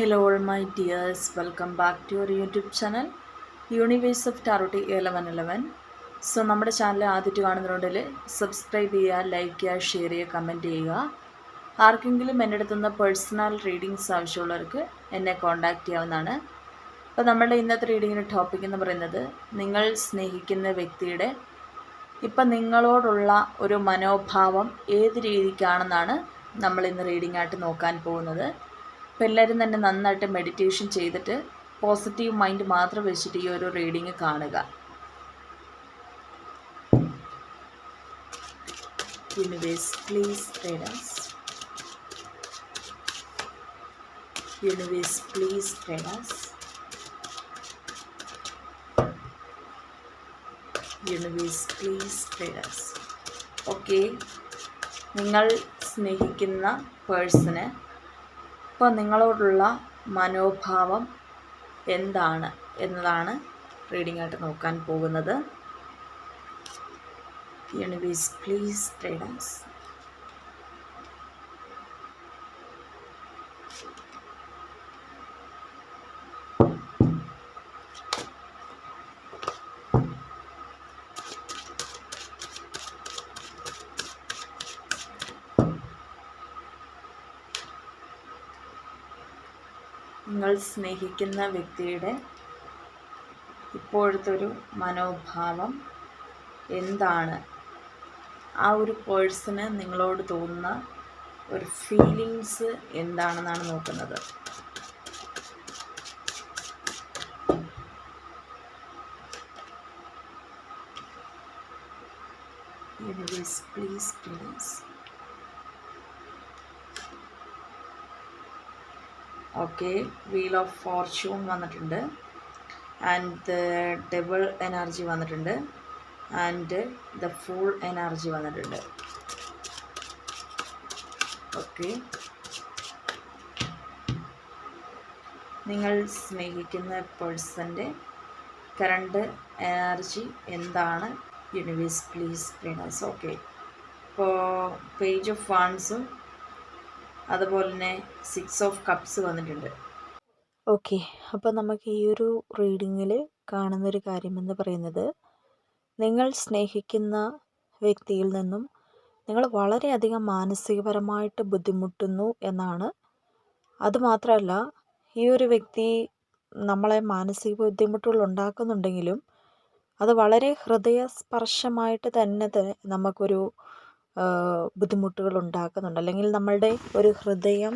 Hello, all my dears welcome back to your YouTube channel universe of tarot eleven eleven so നമ്മുടെ channel ആദ്യമായിട്ട് കാണുന്നതുകൊണ്ടിൽ subscribe ചെയ്യുക like ചെയ്യുക share ചെയ്യുക comment ചെയ്യുക. ആർക്കെങ്കിലും എന്റെ അടുത്തുനിന്ന് പേഴ്സണൽ റീഡിങ്സ് ആവശ്യമുള്ളവർക്ക് എന്നെ കോൺടാക്റ്റ് ചെയ്യാവുന്നതാണ്. അപ്പോൾ നമ്മുടെ ഇന്നത്തെ റീഡിങ്ങിന്റെ ടോപ്പിക് എന്ന് പറയുന്നത് നിങ്ങൾ സ്നേഹിക്കുന്ന വ്യക്തിയുടെ ഇപ്പം നിങ്ങളോടുള്ള ഒരു മനോഭാവം ഏത് രീതിക്കാണെന്നാണ് നമ്മൾ ഇന്ന് റീഡിംഗ് ആയിട്ട് നോക്കാൻ പോകുന്നത്. അപ്പോൾ എല്ലാവരും തന്നെ നന്നായിട്ട് മെഡിറ്റേഷൻ ചെയ്തിട്ട് പോസിറ്റീവ് മൈൻഡ് മാത്രം വെച്ചിട്ട് ഈ ഒരു റീഡിങ് കാണുക. Universe please traders universe please traders universe please traders okay നിങ്ങൾ സ്നേഹിക്കുന്ന പേഴ്സണ് ഇപ്പോൾ നിങ്ങളോടുള്ള മനോഭാവം എന്താണ് എന്നതാണ് റീഡിംഗ് ആയിട്ട് നോക്കാൻ പോകുന്നത്. യൂണിവേഴ്സ് പ്ലീസ് ട്രേഡേഴ്സ് നിങ്ങൾ സ്നേഹിക്കുന്ന വ്യക്തിയുടെ ഇപ്പോഴത്തെ ഒരു മനോഭാവം എന്താണ്? ആ ഒരു പേഴ്സണ് നിങ്ങളോട് തോന്നുന്ന ഒരു ഫീലിങ്സ് എന്താണെന്നാണ് നോക്കുന്നത്. Please please okay wheel of fortune വന്നിട്ടുണ്ട്. ആൻഡ് ഡബിൾ എനർജി വന്നിട്ടുണ്ട്. ആൻഡ് ദ ഫുൾ എനർജി വന്നിട്ടുണ്ട്. ഓക്കെ. നിങ്ങൾ സ്നേഹിക്കുന്ന പേഴ്സന്റെ കറണ്ട് എനർജി എന്താണ്? Universe please please okay. ഇപ്പോൾ പേജ് ഓഫ് ഫാൻസും അതുപോലെ തന്നെ സിക്സ് ഓഫ് കപ്സ് വന്നിട്ടുണ്ട്. ഓക്കെ. അപ്പോൾ നമുക്ക് ഈ ഒരു റീഡിങ്ങിൽ കാണുന്നൊരു കാര്യമെന്ന് പറയുന്നത് നിങ്ങൾ സ്നേഹിക്കുന്ന വ്യക്തിയിൽ നിന്നും നിങ്ങൾ വളരെയധികം മാനസികപരമായിട്ട് ബുദ്ധിമുട്ടുന്നു എന്നാണ്. അതുമാത്രമല്ല ഈ ഒരു വ്യക്തി നമ്മളെ മാനസിക ബുദ്ധിമുട്ടുകൾ ഉണ്ടാക്കുന്നുണ്ടെങ്കിലും അത് വളരെ ഹൃദയസ്പർശമായിട്ട് തന്നെ നമുക്കൊരു ബുദ്ധിമുട്ടുകൾ ഉണ്ടാക്കുന്നുണ്ട്. അല്ലെങ്കിൽ നമ്മളുടെ ഒരു ഹൃദയം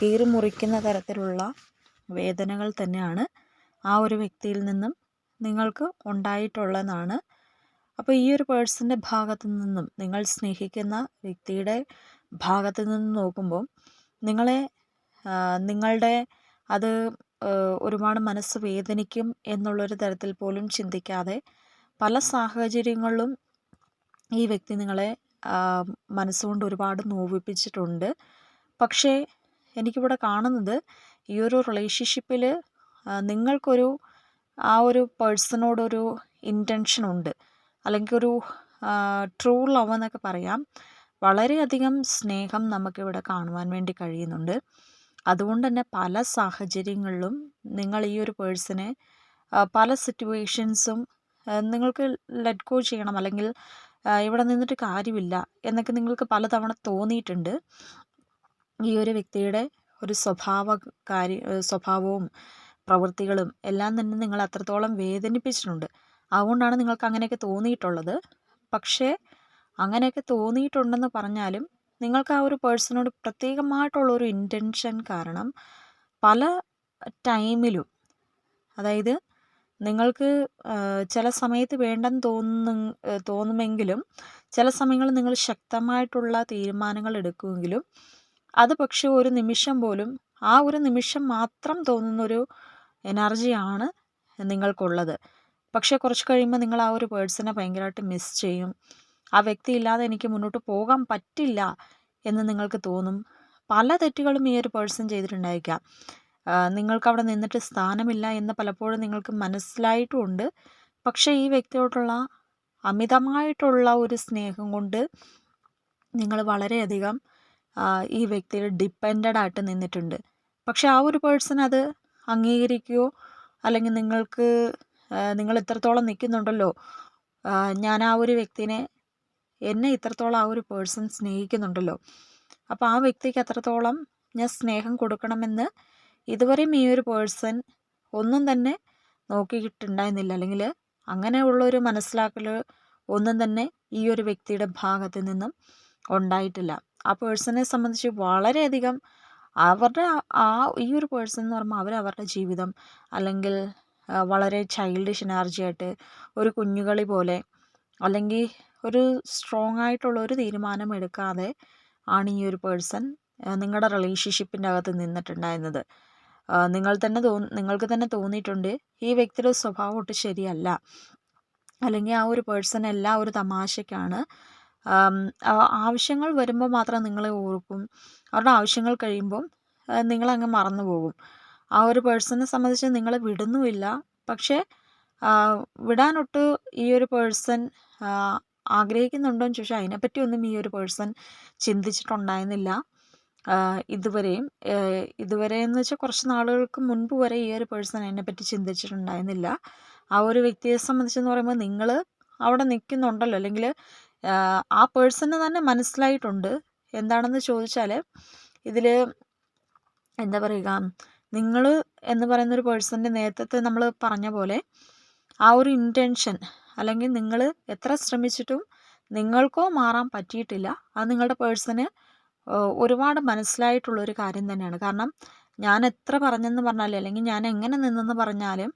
കീറിമുറിക്കുന്ന തരത്തിലുള്ള വേദനകൾ തന്നെയാണ് ആ ഒരു വ്യക്തിയിൽ നിന്നും നിങ്ങൾക്ക് ഉണ്ടായിട്ടുള്ളതാണ് അപ്പോൾ ഈ ഒരു പേഴ്സന്റെ ഭാഗത്തു നിന്നും നിങ്ങൾ സ്നേഹിക്കുന്ന വ്യക്തിയുടെ ഭാഗത്തു നിന്നും നോക്കുമ്പോൾ നിങ്ങളെ നിങ്ങളുടെ അത് ഒരുപാട് മനസ്സ് വേദനിക്കും എന്നുള്ളൊരു തരത്തിൽ പോലും ചിന്തിക്കാതെ പല സാഹചര്യങ്ങളിലും ഈ വ്യക്തി നിങ്ങളെ മനസ്സുകൊണ്ട് ഒരുപാട് നോവിപ്പിച്ചിട്ടുണ്ട്. പക്ഷേ എനിക്കിവിടെ കാണുന്നത് ഈ ഒരു റിലേഷൻഷിപ്പിൽ നിങ്ങൾക്കൊരു ആ ഒരു പേഴ്സണോടൊരു ഇന്റൻഷൻ ഉണ്ട് അല്ലെങ്കിൽ ഒരു ട്രൂ ലവ് എന്നൊക്കെ പറയാം. വളരെയധികം സ്നേഹം നമുക്കിവിടെ കാണുവാൻ വേണ്ടി കഴിയുന്നുണ്ട്. അതുകൊണ്ട് തന്നെ പല സാഹചര്യങ്ങളിലും നിങ്ങൾ ഈ ഒരു പേഴ്സണെ പല സിറ്റുവേഷൻസും നിങ്ങൾക്ക് ലെറ്റ് ഗോ ചെയ്യണം. അല്ലെങ്കിൽ ഇവിടെ നിന്നിട്ട് കാര്യമില്ല എന്നൊക്കെ നിങ്ങൾക്ക് പലതവണ തോന്നിയിട്ടുണ്ട്. ഈ ഒരു വ്യക്തിയുടെ ഒരു സ്വഭാവ കാര്യ സ്വഭാവവും പ്രവൃത്തികളും എല്ലാം തന്നെ നിങ്ങൾ അത്രത്തോളം വേദനിപ്പിച്ചിട്ടുണ്ട്. അതുകൊണ്ടാണ് നിങ്ങൾക്ക് അങ്ങനെയൊക്കെ തോന്നിയിട്ടുള്ളത്. പക്ഷേ അങ്ങനെയൊക്കെ തോന്നിയിട്ടുണ്ടെന്ന് പറഞ്ഞാലും നിങ്ങൾക്ക് ആ ഒരു പേഴ്സണോട് പ്രത്യേകമായിട്ടുള്ള ഒരു ഇന്റൻഷൻ കാരണം പല ടൈമിലും അതായത് നിങ്ങൾക്ക് ചില സമയത്ത് വേണ്ടെന്ന് തോന്നുന്ന തോന്നുമെങ്കിലും ചില സമയങ്ങളിൽ നിങ്ങൾ ശക്തമായിട്ടുള്ള തീരുമാനങ്ങൾ എടുക്കുമെങ്കിലും അത് പക്ഷേ ഒരു നിമിഷം പോലും ആ ഒരു നിമിഷം മാത്രം തോന്നുന്നൊരു എനർജിയാണ് നിങ്ങൾക്കുള്ളത്. പക്ഷേ കുറച്ച് കഴിയുമ്പോൾ നിങ്ങൾ ആ ഒരു പേഴ്സണെ ഭയങ്കരമായിട്ട് മിസ് ചെയ്യും. ആ വ്യക്തി ഇല്ലാതെ എനിക്ക് മുന്നോട്ട് പോകാൻ പറ്റില്ല എന്ന് നിങ്ങൾക്ക് തോന്നും. പല തെറ്റുകളും ഈ ഒരു പേഴ്സൺ ചെയ്തിട്ടുണ്ടായിരിക്കാം. നിങ്ങൾക്ക് അവിടെ നിന്നിട്ട് സ്ഥാനമില്ല എന്ന് പലപ്പോഴും നിങ്ങൾക്ക് മനസ്സിലായിട്ടുമുണ്ട്. പക്ഷേ ഈ വ്യക്തിയോടുള്ള അമിതമായിട്ടുള്ള ഒരു സ്നേഹം കൊണ്ട് നിങ്ങൾ വളരെയധികം ഈ വ്യക്തിയിൽ ഡിപ്പെൻഡഡ് ആയിട്ട് നിന്നിട്ടുണ്ട്. പക്ഷെ ആ ഒരു പേഴ്സൺ അത് അംഗീകരിക്കുകയോ അല്ലെങ്കിൽ നിങ്ങൾക്ക് നിങ്ങൾ ഇത്രത്തോളം നിൽക്കുന്നുണ്ടല്ലോ ഞാൻ ആ ഒരു വ്യക്തിനെ എന്നെ ഇത്രത്തോളം ആ ഒരു പേഴ്സൺ സ്നേഹിക്കുന്നുണ്ടല്ലോ അപ്പോൾ ആ വ്യക്തിക്ക് അത്രത്തോളം ഞാൻ സ്നേഹം കൊടുക്കണമെന്ന് ഇതുവരെയും ഈ ഒരു പേഴ്സൺ ഒന്നും തന്നെ നോക്കിയിട്ടുണ്ടായിരുന്നില്ല. അല്ലെങ്കിൽ അങ്ങനെയുള്ളൊരു മനസ്സിലാക്കൽ ഒന്നും തന്നെ ഈ ഒരു വ്യക്തിയുടെ ഭാഗത്ത് നിന്നും ഉണ്ടായിട്ടില്ല. ആ പേഴ്സണെ സംബന്ധിച്ച് വളരെയധികം അവരുടെ ആ ഈ ഒരു പേഴ്സൺ എന്ന് പറയുമ്പോൾ അവർ അവരുടെ ജീവിതം അല്ലെങ്കിൽ വളരെ ചൈൽഡിഷ് എനർജി ആയിട്ട് ഒരു കുഞ്ഞുകളി പോലെ അല്ലെങ്കിൽ ഒരു സ്ട്രോങ് ആയിട്ടുള്ള ഒരു തീരുമാനം എടുക്കാതെ ആണ് ഈ ഒരു പേഴ്സൺ നിങ്ങളുടെ റിലേഷൻഷിപ്പിന്റെ അകത്ത് നിന്നിട്ടുണ്ടായിരുന്നത്. നിങ്ങൾ തന്നെ തോ നിങ്ങൾക്ക് തന്നെ തോന്നിയിട്ടുണ്ട്. ഈ വ്യക്തിയുടെ സ്വഭാവം ഒട്ടും ശരിയല്ല. അല്ലെങ്കിൽ ആ ഒരു പേഴ്സൺ എല്ലാം ഒരു തമാശയ്ക്കാണ്. ആവശ്യങ്ങൾ വരുമ്പോൾ മാത്രം നിങ്ങളെ ഓർക്കും. അവരുടെ ആവശ്യങ്ങൾ കഴിയുമ്പം നിങ്ങളങ്ങ് മറന്നു പോകും ആ ഒരു പേഴ്സണെ സംബന്ധിച്ച് നിങ്ങളെ വിടുന്നുമില്ല. പക്ഷേ വിടാനൊട്ട് ഈ ഒരു പേഴ്സൺ ആഗ്രഹിക്കുന്നുണ്ടോ എന്ന് ചോദിച്ചാൽ അതിനെപ്പറ്റി ഒന്നും ഈ ഒരു പേഴ്സൺ ചിന്തിച്ചിട്ടുണ്ടായിരുന്നില്ല. ഇതുവരെയും ഇതുവരെ എന്ന് വെച്ചാൽ കുറച്ച് നാളുകൾക്ക് മുൻപ് വരെ ഈ ഒരു പേഴ്സൺ അതിനെപ്പറ്റി ചിന്തിച്ചിട്ടുണ്ടായിരുന്നില്ല. ആ ഒരു വ്യക്തിയെ സംബന്ധിച്ചെന്ന് പറയുമ്പോൾ നിങ്ങൾ അവിടെ നിൽക്കുന്നുണ്ടല്ലോ അല്ലെങ്കിൽ ആ പേഴ്സണ് തന്നെ മനസ്സിലായിട്ടുണ്ട്. എന്താണെന്ന് ചോദിച്ചാൽ ഇതിൽ എന്താ പറയുക നിങ്ങൾ എന്ന് പറയുന്ന ഒരു പേഴ്സന്റെ നേരത്തെ നമ്മൾ പറഞ്ഞ പോലെ ആ ഒരു ഇന്റൻഷൻ അല്ലെങ്കിൽ നിങ്ങൾ എത്ര ശ്രമിച്ചിട്ടും നിങ്ങൾക്കോ മാറാൻ പറ്റിയിട്ടില്ല. അത് നിങ്ങളുടെ പേഴ്സണ് ഒരുപാട് മനസ്സിലായിട്ടുള്ളൊരു കാര്യം തന്നെയാണ്. കാരണം ഞാൻ എത്ര പറഞ്ഞെന്ന് പറഞ്ഞാലും അല്ലെങ്കിൽ ഞാൻ എങ്ങനെ നിന്നെന്ന് പറഞ്ഞാലും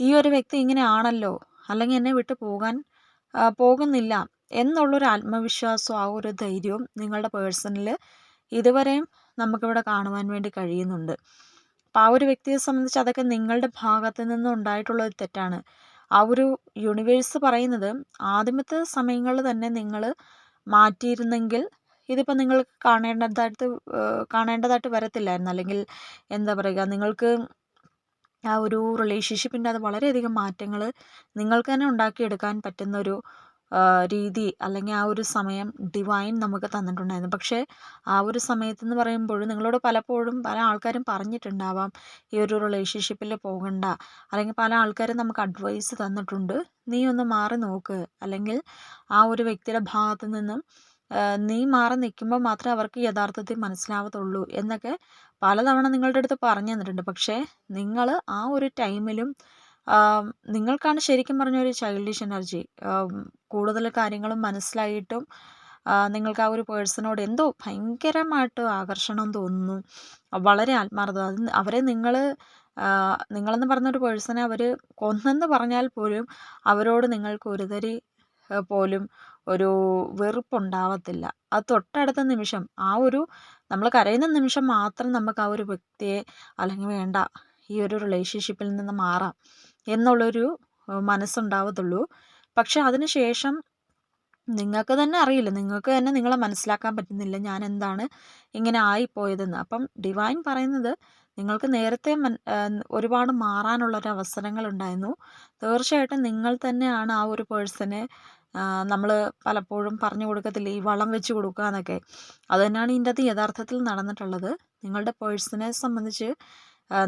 ഈ ഒരു വ്യക്തി ഇങ്ങനെ ആണല്ലോ അല്ലെങ്കിൽ എന്നെ വിട്ടു പോകാൻ പോകുന്നില്ല എന്നുള്ളൊരു ആത്മവിശ്വാസവും ആ ഒരു ധൈര്യവും നിങ്ങളുടെ പേഴ്സണിൽ ഇതുവരെയും നമുക്കിവിടെ കാണുവാൻ വേണ്ടി കഴിയുന്നുണ്ട്. അപ്പോൾ ആ ഒരു വ്യക്തിയെ സംബന്ധിച്ച് അതൊക്കെ നിങ്ങളുടെ ഭാഗത്ത് നിന്ന് ഉണ്ടായിട്ടുള്ള ഒരു തെറ്റാണ്. ആ ഒരു യൂണിവേഴ്സ് പറയുന്നത് ആദ്യമത്തെ സമയങ്ങളിൽ തന്നെ നിങ്ങൾ മാറ്റിയിരുന്നെങ്കിൽ ഇതിപ്പോൾ നിങ്ങൾക്ക് കാണേണ്ടതായിട്ട് കാണേണ്ടതായിട്ട് വരത്തില്ലായിരുന്നു. അല്ലെങ്കിൽ എന്താ പറയുക നിങ്ങൾക്ക് ആ ഒരു റിലേഷൻഷിപ്പിന്റെ അത് വളരെയധികം മാറ്റങ്ങൾ നിങ്ങൾക്ക് തന്നെ ഉണ്ടാക്കിയെടുക്കാൻ പറ്റുന്ന ഒരു രീതി അല്ലെങ്കിൽ ആ ഒരു സമയം ഡിവൈൻ നമുക്ക് തന്നിട്ടുണ്ടായിരുന്നു. പക്ഷേ ആ ഒരു സമയത്തെന്ന് പറയുമ്പോൾ നിങ്ങളോട് പലപ്പോഴും പല ആൾക്കാരും പറഞ്ഞിട്ടുണ്ടാവാം ഈ ഒരു റിലേഷൻഷിപ്പിൽ പോകണ്ട. അല്ലെങ്കിൽ പല ആൾക്കാരും നമുക്ക് അഡ്വൈസ് തന്നിട്ടുണ്ട്. നീ ഒന്ന് മാറി നോക്ക്. അല്ലെങ്കിൽ ആ ഒരു വ്യക്തിയുടെ ഭാഗത്തു നിന്നും നീ മാറി നിൽക്കുമ്പോൾ മാത്രമേ അവർക്ക് യഥാർത്ഥത്തിൽ മനസ്സിലാവത്തുള്ളൂ എന്നൊക്കെ പലതവണ നിങ്ങളുടെ അടുത്ത് പറഞ്ഞു തന്നിട്ടുണ്ട്. പക്ഷേ നിങ്ങൾ ആ ഒരു ടൈമിലും നിങ്ങൾക്കാണ് ശരിക്കും പറഞ്ഞ ഒരു ചൈൽഡിഷ് എനർജി കൂടുതൽ കാര്യങ്ങളും മനസ്സിലായിട്ടും നിങ്ങൾക്ക് ആ ഒരു പേഴ്സണോട് എന്തോ ഭയങ്കരമായിട്ട് ആകർഷണം തോന്നുന്നു. വളരെ ആത്മാർത്ഥത. അത് അവരെ നിങ്ങൾ നിങ്ങളെന്ന് പറഞ്ഞൊരു പേഴ്സണെ അവർ കൊന്നെന്ന് പറഞ്ഞാൽ പോലും അവരോട് നിങ്ങൾക്ക് ഒരുതരി പോലും ഒരു വെറുപ്പുണ്ടാവത്തില്ല. ആ തൊട്ടടുത്ത നിമിഷം ആ ഒരു നമ്മൾ കരയുന്ന നിമിഷം മാത്രം നമുക്ക് ആ ഒരു വ്യക്തിയെ അല്ലെങ്കിൽ വേണ്ട ഈ ഒരു റിലേഷൻഷിപ്പിൽ നിന്ന് മാറാം എന്നുള്ളൊരു മനസ്സുണ്ടാവത്തുള്ളൂ. പക്ഷെ അതിന് ശേഷം നിങ്ങൾക്ക് തന്നെ അറിയില്ല. നിങ്ങൾക്ക് തന്നെ നിങ്ങളെ മനസ്സിലാക്കാൻ പറ്റുന്നില്ല ഞാൻ എന്താണ് ഇങ്ങനെ ആയിപ്പോയതെന്ന്. അപ്പം ഡിവൈൻ പറയുന്നത് നിങ്ങൾക്ക് നേരത്തെ ഒരുപാട് മാറാനുള്ളൊരു അവസരങ്ങൾ ഉണ്ടായിരുന്നു. തീർച്ചയായിട്ടും നിങ്ങൾ തന്നെയാണ് ആ ഒരു പേഴ്സണെ നമ്മൾ പലപ്പോഴും പറഞ്ഞു കൊടുക്കത്തില്ലേ ഈ വളം വെച്ച് കൊടുക്കുക എന്നൊക്കെ. അത് തന്നെയാണ് ഇതിന്റെ അകത്ത് യഥാർത്ഥത്തിൽ നടന്നിട്ടുള്ളത്. നിങ്ങളുടെ പേഴ്സണെ സംബന്ധിച്ച്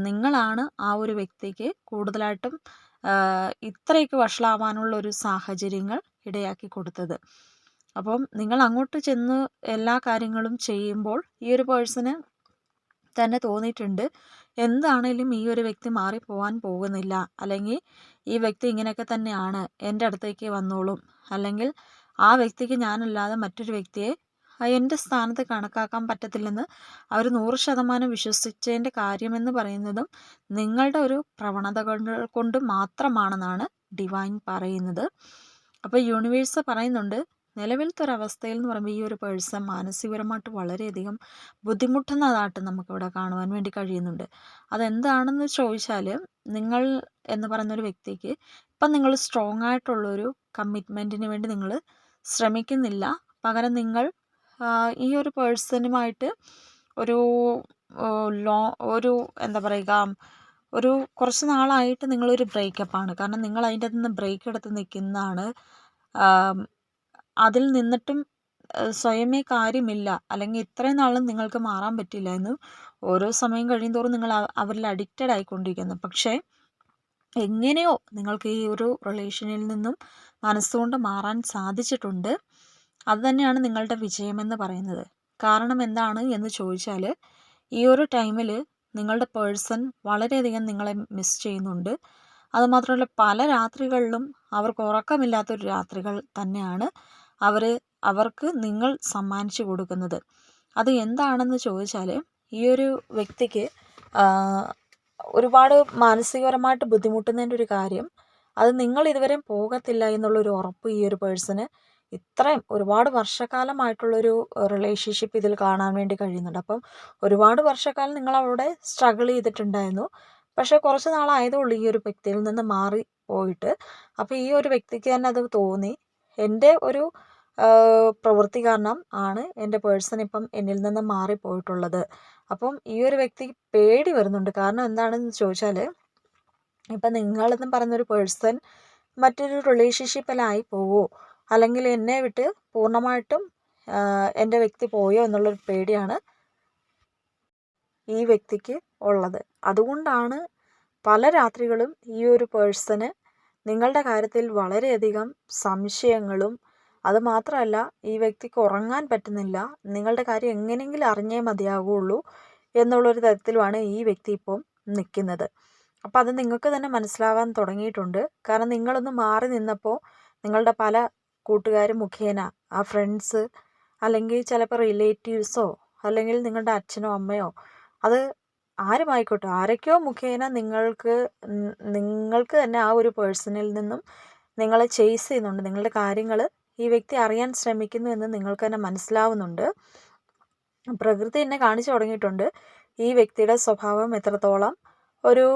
നിങ്ങളാണ് ആ ഒരു വ്യക്തിക്ക് കൂടുതലായിട്ടും ഇത്രയൊക്കെ വഷളാവാനുള്ള ഒരു സാഹചര്യങ്ങൾ ഇടയാക്കി കൊടുത്തത്. അപ്പം നിങ്ങൾ അങ്ങോട്ട് ചെന്ന് എല്ലാ കാര്യങ്ങളും ചെയ്യുമ്പോൾ ഈ ഒരു പേഴ്സണ് തന്നെ തോന്നിയിട്ടുണ്ട്. എന്താണേലും ഈ ഒരു വ്യക്തി മാറിപ്പോവാൻ പോകുന്നില്ല. അല്ലെങ്കിൽ ഈ വ്യക്തി ഇങ്ങനെയൊക്കെ തന്നെയാണ്. എന്റെ അടുത്തേക്ക് വന്നോളും. അല്ലെങ്കിൽ ആ വ്യക്തിക്ക് ഞാനല്ലാതെ മറ്റൊരു വ്യക്തിയെ എന്റെ സ്ഥാനത്ത് കണക്കാക്കാൻ പറ്റത്തില്ലെന്ന് അവർ നൂറ് ശതമാനം വിശ്വസിച്ചതിന്റെ കാര്യമെന്ന് പറയുന്നതും നിങ്ങളുടെ ഒരു പ്രവണതകൾ കൊണ്ട് മാത്രമാണെന്നാണ് ഡിവൈൻ പറയുന്നത്. അപ്പോൾ യൂണിവേഴ്സ് പറയുന്നുണ്ട് നിലവിലത്തെ ഒരു അവസ്ഥയിൽ എന്ന് പറയുമ്പോൾ ഈ ഒരു പേഴ്സൺ മാനസികപരമായിട്ട് വളരെയധികം ബുദ്ധിമുട്ടുന്നതായിട്ട് നമുക്കിവിടെ കാണുവാൻ വേണ്ടി കഴിയുന്നുണ്ട്. അതെന്താണെന്ന് ചോദിച്ചാൽ നിങ്ങൾ എന്ന് പറയുന്ന ഒരു വ്യക്തിക്ക് ഇപ്പം നിങ്ങൾ സ്ട്രോങ് ആയിട്ടുള്ളൊരു കമ്മിറ്റ്മെന്റിന് വേണ്ടി നിങ്ങൾ ശ്രമിക്കുന്നില്ല. പകരം നിങ്ങൾ ഈ ഒരു പേഴ്സണുമായിട്ട് ഒരു ലോ ഒരു എന്താ പറയുക ഒരു കുറച്ച് നാളായിട്ട് നിങ്ങളൊരു ബ്രേക്കപ്പാണ് കാരണം നിങ്ങൾ അതിന്റെ അകത്ത് നിന്ന് ബ്രേക്ക് എടുത്ത് നിൽക്കുന്നതാണ് അതിൽ നിന്നിട്ടും സ്വയമേ കാര്യമില്ല. അല്ലെങ്കിൽ ഇത്രയും നാളും നിങ്ങൾക്ക് മാറാൻ പറ്റില്ല എന്ന് ഓരോ സമയം കഴിയുന്തോറും നിങ്ങൾ അവരിൽ അഡിക്റ്റഡ് ആയിക്കൊണ്ടിരിക്കുന്നു. പക്ഷേ എങ്ങനെയോ നിങ്ങൾക്ക് ഈ ഒരു റിലേഷനിൽ നിന്നും മനസ്സുകൊണ്ട് മാറാൻ സാധിച്ചിട്ടുണ്ട്. അത് തന്നെയാണ് നിങ്ങളുടെ വിജയമെന്ന് പറയുന്നത്. കാരണം എന്താണ് എന്ന് ചോദിച്ചാൽ ഈ ഒരു ടൈമിൽ നിങ്ങളുടെ പേഴ്സൺ വളരെയധികം നിങ്ങളെ മിസ് ചെയ്യുന്നുണ്ട്. അതുമാത്രമല്ല പല രാത്രികളിലും അവർക്ക് ഉറക്കമില്ലാത്തൊരു രാത്രികൾ തന്നെയാണ്. അവർ അവർക്ക് നിങ്ങൾ സമ്മാനിച്ചു കൊടുക്കുന്നത്. അത് എന്താണെന്ന് ചോദിച്ചാൽ ഈ ഒരു വ്യക്തിക്ക് ഒരുപാട് മാനസികപരമായിട്ട് ബുദ്ധിമുട്ടുന്നതിന്റെ ഒരു കാര്യം അത് നിങ്ങൾ ഇതുവരെ പോകത്തില്ല എന്നുള്ളൊരു ഉറപ്പ് ഈ ഒരു പേഴ്സണ് ഇത്രയും ഒരുപാട് വർഷക്കാലമായിട്ടുള്ളൊരു റിലേഷൻഷിപ്പ് ഇതിൽ കാണാൻ വേണ്ടി കഴിയുന്നുണ്ട്. അപ്പം ഒരുപാട് വർഷക്കാലം നിങ്ങൾ അവിടെ സ്ട്രഗിൾ ചെയ്തിട്ടുണ്ടായിരുന്നു. പക്ഷേ കുറച്ച് നാളായതേ ഉള്ളൂ ഈ ഒരു വ്യക്തിയിൽ നിന്ന് മാറി പോയിട്ട്. അപ്പോൾ ഈ ഒരു വ്യക്തിക്ക് തന്നെ അത് തോന്നി. എന്റെ ഒരു പ്രവൃത്തി കാരണം ആണ് എന്റെ പേഴ്സൺ ഇപ്പം എന്നിൽ നിന്ന് മാറിപ്പോയിട്ടുള്ളത്. അപ്പം ഈ ഒരു വ്യക്തിക്ക് പേടി വരുന്നുണ്ട്. കാരണം എന്താണെന്ന് ചോദിച്ചാൽ ഇപ്പം നിങ്ങളെന്ന് പറയുന്നൊരു പേഴ്സൺ മറ്റൊരു റിലേഷൻഷിപ്പിലായി പോവോ? അല്ലെങ്കിൽ എന്നെ വിട്ട് പൂർണമായിട്ടും എന്റെ വ്യക്തി പോയോ എന്നുള്ളൊരു പേടിയാണ് ഈ വ്യക്തിക്ക് ഉള്ളത്. അതുകൊണ്ടാണ് പല രാത്രികളും ഈ ഒരു പേഴ്സന് നിങ്ങളുടെ കാര്യത്തിൽ വളരെയധികം സംശയങ്ങളും അത് മാത്രമല്ല ഈ വ്യക്തിക്ക് ഉറങ്ങാൻ പറ്റുന്നില്ല. നിങ്ങളുടെ കാര്യം എങ്ങനെയെങ്കിലും അറിഞ്ഞേ മതിയാകുള്ളൂ എന്നുള്ളൊരു തരത്തിലുമാണ് ഈ വ്യക്തി ഇപ്പം നിൽക്കുന്നത്. അപ്പം അത് നിങ്ങൾക്ക് തന്നെ മനസ്സിലാവാൻ തുടങ്ങിയിട്ടുണ്ട്. കാരണം നിങ്ങളൊന്ന് മാറി നിന്നപ്പോൾ നിങ്ങളുടെ പല കൂട്ടുകാരും മുഖേന ആ ഫ്രണ്ട്സ് അല്ലെങ്കിൽ ചിലപ്പോൾ റിലേറ്റീവ്സോ അല്ലെങ്കിൽ നിങ്ങളുടെ അച്ഛനോ അമ്മയോ അത് ആരുമായിക്കോട്ടെ ആരൊക്കെയോ മുഖേന നിങ്ങൾക്ക് നിങ്ങൾക്ക് തന്നെ ആ ഒരു പേഴ്സണിൽ നിന്നും നിങ്ങളെ ചേസ് ചെയ്യുന്നുണ്ട്. നിങ്ങളുടെ കാര്യങ്ങൾ ഈ വ്യക്തി അറിയാൻ ശ്രമിക്കുന്നു എന്ന് നിങ്ങൾക്ക് തന്നെ മനസ്സിലാവുന്നുണ്ട്. പ്രകൃതി എന്നെ കാണിച്ചു തുടങ്ങിയിട്ടുണ്ട്. ഈ വ്യക്തിയുടെ സ്വഭാവം എത്രത്തോളം ഒരു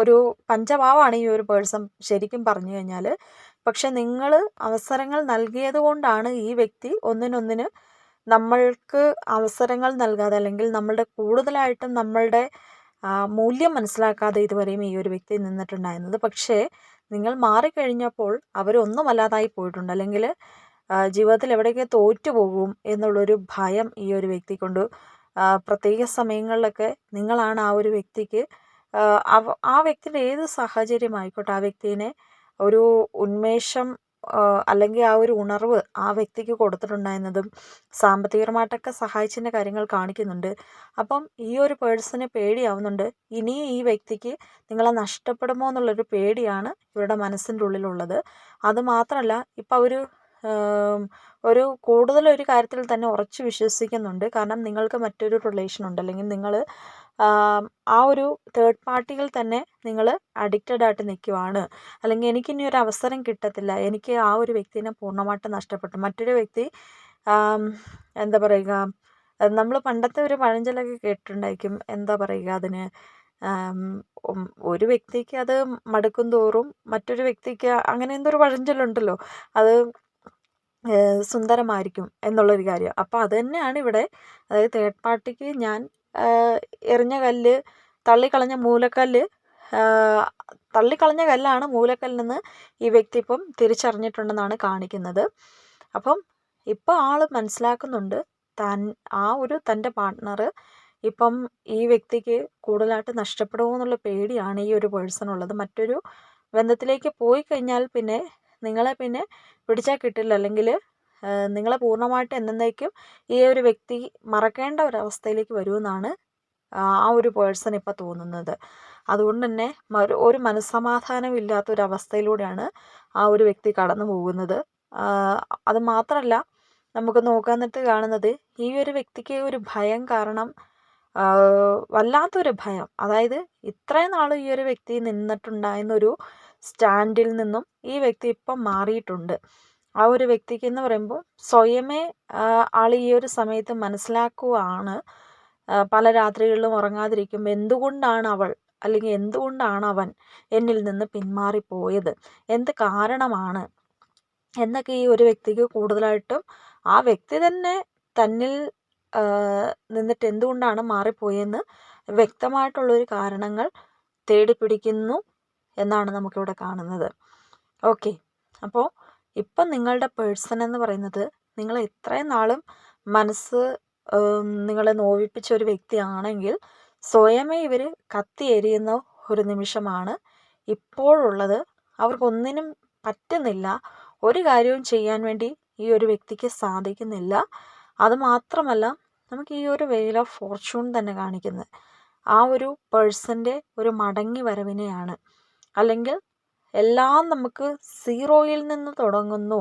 ഒരു പഞ്ചഭാവമാണ് ഈ ഒരു പേഴ്സൺ ശരിക്കും പറഞ്ഞു കഴിഞ്ഞാൽ. പക്ഷെ നിങ്ങൾ അവസരങ്ങൾ നൽകിയത് കൊണ്ടാണ് ഈ വ്യക്തി ഒന്നിനൊന്നിന് നമ്മൾക്ക് അവസരങ്ങൾ നൽകാതെ അല്ലെങ്കിൽ നമ്മളുടെ കൂടുതലായിട്ടും നമ്മളുടെ മൂല്യം മനസ്സിലാക്കാതെ ഇതുവരെയും ഈ ഒരു വ്യക്തി നിന്നിട്ടുണ്ടായിരുന്നത്. പക്ഷേ നിങ്ങൾ മാറിക്കഴിഞ്ഞപ്പോൾ അവരൊന്നുമല്ലാതായി പോയിട്ടുണ്ട്. അല്ലെങ്കിൽ ജീവിതത്തിൽ എവിടെയൊക്കെ തോറ്റു പോകും എന്നുള്ളൊരു ഭയം ഈ ഒരു വ്യക്തിക്കൊണ്ട്. പ്രത്യേക സമയങ്ങളിലൊക്കെ നിങ്ങളാണ് ആ ഒരു വ്യക്തിക്ക് ആ, വ്യക്തിയുടെ ഏത് സാഹചര്യമായിക്കോട്ടെ ആ വ്യക്തിനെ ഒരു ഉന്മേഷം അല്ലെങ്കിൽ ആ ഒരു ഉണർവ് ആ വ്യക്തിക്ക് കൊടുത്തിട്ടുണ്ടായിരുന്നതും സാമ്പത്തികപരമായിട്ടൊക്കെ സഹായിച്ചതിന്റെ കാര്യങ്ങൾ കാണിക്കുന്നുണ്ട്. അപ്പം ഈ ഒരു പേഴ്സണ് പേടിയാവുന്നുണ്ട്. ഇനിയും ഈ വ്യക്തിക്ക് നിങ്ങളെ നഷ്ടപ്പെടുമോ എന്നുള്ളൊരു പേടിയാണ് ഇവരുടെ മനസ്സിന്റെ ഉള്ളിലുള്ളത്. അത് മാത്രമല്ല ഇപ്പം അവർ ഒരു കൂടുതൽ ഒരു കാര്യത്തിൽ തന്നെ ഉറച്ചു വിശ്വസിക്കുന്നുണ്ട്. കാരണം നിങ്ങൾക്ക് മറ്റൊരു റിലേഷൻ ഉണ്ട്. അല്ലെങ്കിൽ നിങ്ങൾ ആ ഒരു തേർഡ് പാർട്ടിയിൽ തന്നെ നിങ്ങൾ അഡിക്റ്റഡ് ആയിട്ട് നിൽക്കുവാണ് അല്ലെങ്കിൽ എനിക്കിനി ഒരു അവസരം കിട്ടത്തില്ല. എനിക്ക് ആ ഒരു വ്യക്തിനെ പൂർണമായിട്ടും നഷ്ടപ്പെട്ടു. മറ്റൊരു വ്യക്തി എന്താ പറയുക നമ്മൾ പണ്ടത്തെ ഒരു പഴഞ്ചൊല്ലൊക്കെ കേട്ടിട്ടുണ്ടായിരിക്കും. എന്താ പറയുക അതിന്? ഒരു വ്യക്തിക്ക് അത് മടുക്കും തോറും മറ്റൊരു വ്യക്തിക്ക് അങ്ങനെ എന്തോ ഒരു പഴഞ്ചൊല്ലുണ്ടല്ലോ. അത് സുന്ദരമായിരിക്കും എന്നുള്ളൊരു കാര്യം. അപ്പോൾ അത് തന്നെയാണ് ഇവിടെ അതായത് തേർഡ് പാർട്ടിക്ക് ഞാൻ എറിഞ്ഞ കല്ല് തള്ളിക്കളഞ്ഞ മൂലക്കല്ല് തള്ളിക്കളഞ്ഞ കല്ലാണ് മൂലക്കല്ലെന്ന് ഈ വ്യക്തി ഇപ്പം തിരിച്ചറിഞ്ഞിട്ടുണ്ടെന്നാണ് കാണിക്കുന്നത്. അപ്പം ഇപ്പം ആൾ മനസ്സിലാക്കുന്നുണ്ട്. താൻ ആ ഒരു തന്റെ പാർട്ട്ണർ ഇപ്പം ഈ വ്യക്തിക്ക് കൂടുതലായിട്ട് നഷ്ടപ്പെടുമോ എന്നുള്ള പേടിയാണ് ഈ ഒരു പേഴ്സണുള്ളത് മറ്റൊരു ബന്ധത്തിലേക്ക് പോയി കഴിഞ്ഞാൽ പിന്നെ നിങ്ങളെ പിന്നെ പിടിച്ചാൽ കിട്ടില്ല. അല്ലെങ്കിൽ നിങ്ങളെ പൂർണമായിട്ട് എന്നെന്നേക്കും ഈ ഒരു വ്യക്തി മറക്കേണ്ട ഒരവസ്ഥയിലേക്ക് വരുമെന്നാണ് ആ ഒരു പേഴ്സൺ ഇപ്പം തോന്നുന്നത്. അതുകൊണ്ട് തന്നെ ഒരു മനസ്സമാധാനം ഇല്ലാത്ത ഒരു അവസ്ഥയിലൂടെയാണ് ആ ഒരു വ്യക്തി കടന്നു പോകുന്നത്. അത് മാത്രമല്ല നമുക്ക് നോക്കാൻ നേരത്ത് കാണുന്നത് ഈ ഒരു വ്യക്തിക്ക് ഒരു ഭയം കാരണം വല്ലാത്തൊരു ഭയം. അതായത് ഇത്രയും നാൾ ഈ ഒരു വ്യക്തി നിന്നിട്ടുണ്ടായിരുന്നൊരു സ്റ്റാൻഡിൽ നിന്നും ഈ വ്യക്തി ഇപ്പം മാറിയിട്ടുണ്ട്. ആ ഒരു വ്യക്തിക്ക് എന്ന് പറയുമ്പോൾ സ്വയമേ ആൾ ഈ ഒരു സമയത്ത് മനസ്സിലാക്കുവാണ്. പല രാത്രികളിലും ഉറങ്ങാതിരിക്കുമ്പോൾ എന്തുകൊണ്ടാണ് അവൾ അല്ലെങ്കിൽ എന്തുകൊണ്ടാണ് അവൻ എന്നിൽ നിന്ന് പിന്മാറിപ്പോയത്? എന്ത് കാരണമാണ്? എന്നൊക്കെ ഈ ഒരു വ്യക്തിക്ക് കൂടുതലായിട്ടും ആ വ്യക്തി തന്നെ തന്നിൽ നിന്നിട്ട് എന്തുകൊണ്ടാണ് മാറിപ്പോയെന്ന് വ്യക്തമായിട്ടുള്ളൊരു കാരണങ്ങൾ തേടിപ്പിടിക്കുന്നു എന്നാണ് നമുക്കിവിടെ കാണുന്നത്. ഓക്കെ. അപ്പോൾ ഇപ്പം നിങ്ങളുടെ പേഴ്സൺ എന്ന് പറയുന്നത് നിങ്ങൾ ഇത്രയും നാളും മനസ്സ് നിങ്ങളെ നോവിപ്പിച്ച ഒരു വ്യക്തിയാണെങ്കിൽ സ്വയമേ ഇവർ കത്തി എരിയുന്ന ഒരു നിമിഷമാണ്. ഇപ്പോഴുള്ളത് അവർക്കൊന്നിനും പറ്റുന്നില്ല. ഒരു കാര്യവും ചെയ്യാൻ വേണ്ടി ഈ ഒരു വ്യക്തിക്ക് സാധിക്കുന്നില്ല. അതുമാത്രമല്ല നമുക്ക് ഈ ഒരു വെയിൽ ഓഫ് ഫോർച്യൂൺ തന്നെ കാണിക്കുന്നത്. ആ ഒരു പേഴ്സന്റെ ഒരു മടങ്ങി വരവിനെയാണ്. അല്ലെങ്കിൽ എല്ലാം നമുക്ക് സീറോയിൽ നിന്ന് തുടങ്ങുന്നു.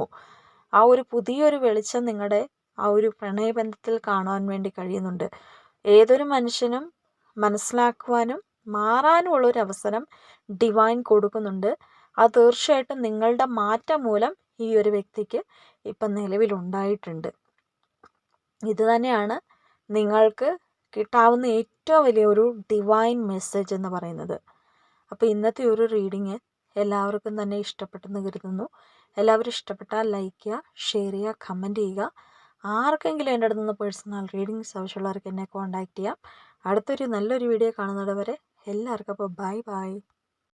ആ ഒരു പുതിയൊരു വെളിച്ചം നിങ്ങളുടെ ആ ഒരു പ്രണയബന്ധത്തിൽ കാണുവാൻ വേണ്ടി കഴിയുന്നുണ്ട്. ഏതൊരു മനുഷ്യനും മനസ്സിലാക്കുവാനും മാറാനുമുള്ള ഒരു അവസരം ഡിവൈൻ കൊടുക്കുന്നുണ്ട്. അത് തീർച്ചയായിട്ടും നിങ്ങളുടെ മാറ്റം മൂലം ഈ ഒരു വ്യക്തിക്ക് ഇപ്പം നിലവിലുണ്ടായിട്ടുണ്ട് ഇത് തന്നെയാണ് നിങ്ങൾക്ക് കിട്ടാവുന്ന ഏറ്റവും വലിയ ഒരു ഡിവൈൻ മെസ്സേജ് എന്ന് പറയുന്നത്. അപ്പോൾ ഇന്നത്തെ ഒരു റീഡിങ് എല്ലാവർക്കും തന്നെ ഇഷ്ടപ്പെട്ടെന്ന് കരുതുന്നു. എല്ലാവരും ഇഷ്ടപ്പെട്ടാൽ ലൈക്ക് ചെയ്യുക ഷെയർ ചെയ്യുക കമന്റ് ചെയ്യുക. ആർക്കെങ്കിലും എന്റെ അടുത്ത് നിന്ന് പേഴ്സണൽ റീഡിങ്സ് ആവശ്യമുള്ളവർക്ക് എന്നെ കോൺടാക്റ്റ് ചെയ്യാം. അടുത്തൊരു നല്ലൊരു വീഡിയോ കാണുന്നത് വരെ എല്ലാവർക്കും അപ്പോൾ ബൈ ബൈ